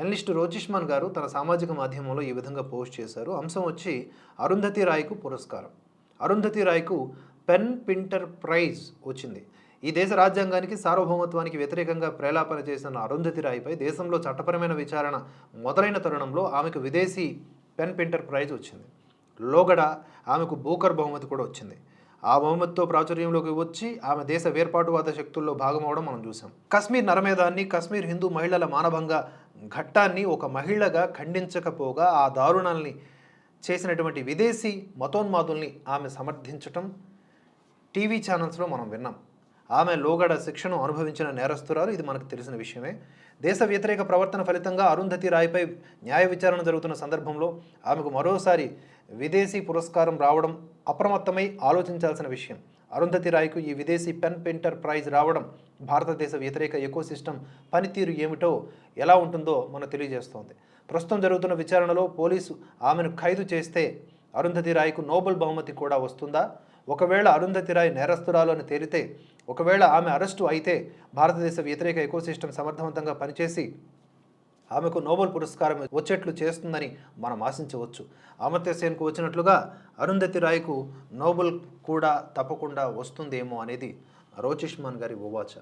Analyst రోజిష్మాన్ గారు తన సామాజిక మాధ్యమంలో ఈ విధంగా పోస్ట్ చేశారు. అంశం వచ్చి అరుంధతి రాయ్కు పురస్కారం. అరుంధతి రాయ్కు పెన్ పింటర్ ప్రైజ్ వచ్చింది. ఈ దేశ రాజ్యాంగానికి సార్వభౌమత్వానికి వ్యతిరేకంగా ప్రేలాపన చేసిన అరుంధతి రాయ్పై దేశంలో చట్టపరమైన విచారణ మొదలైన తరుణంలో ఆమెకు విదేశీ పెన్ పింటర్ ప్రైజ్ వచ్చింది. లోగడ ఆమెకు బూకర్ బహుమతి కూడా వచ్చింది. ఆ బహుమతితో ప్రాచుర్యంలోకి వచ్చి ఆమె దేశ వేర్పాటువాద శక్తుల్లో భాగమవడం మనం చూసాం కశ్మీర్ నరమేధాన్ని కశ్మీర్ హిందూ మహిళల మానభంగ ఘట్టాన్ని ఒక మహిళగా ఖండించకపోగా ఆ దారుణాల్ని చేసినటువంటి విదేశీ మతోన్మాదుల్ని ఆమె సమర్థించటం టీవీ ఛానల్స్లో మనం విన్నాం. ఆమె లోగడ శిక్షను అనుభవించిన నేరస్తురాలు. ఇది మనకు తెలిసిన విషయమే. దేశ వ్యతిరేక ప్రవర్తన ఫలితంగా అరుంధతి రాయ్పై న్యాయ విచారణ జరుగుతున్న సందర్భంలో ఆమెకు మరోసారి విదేశీ పురస్కారం రావడం అప్రమత్తమై ఆలోచించాల్సిన విషయం. అరుంధతి రాయ్కు ఈ విదేశీ పెన్ పెయింటర్ ప్రైజ్ రావడం భారతదేశ వ్యతిరేక ఎకోసిస్టమ్ పనితీరు ఏమిటో ఎలా ఉంటుందో మనకు తెలియజేస్తోంది. ప్రస్తుతం జరుగుతున్న విచారణలో పోలీసు ఆమెను ఖైదు చేస్తే అరుంధతి రాయ్కు నోబెల్ బహుమతి కూడా వస్తుందా? ఒకవేళ అరుంధతి రాయ్ నేరస్తురాలు అని తేలితే ఒకవేళ ఆమె అరెస్టు అయితే భారతదేశ వ్యతిరేక ఎకోసిస్టమ్ సమర్థవంతంగా పనిచేసి ఆమెకు నోబెల్ పురస్కారం వచ్చేట్లు చేస్తుందని మనం ఆశించవచ్చు. అమర్త్య సేన్కు వచ్చినట్లుగా అరుంధతి రాయ్కు నోబెల్ కూడా తప్పకుండా వస్తుందేమో అనేది రోచిష్మాన్ గారి ఉవాచ.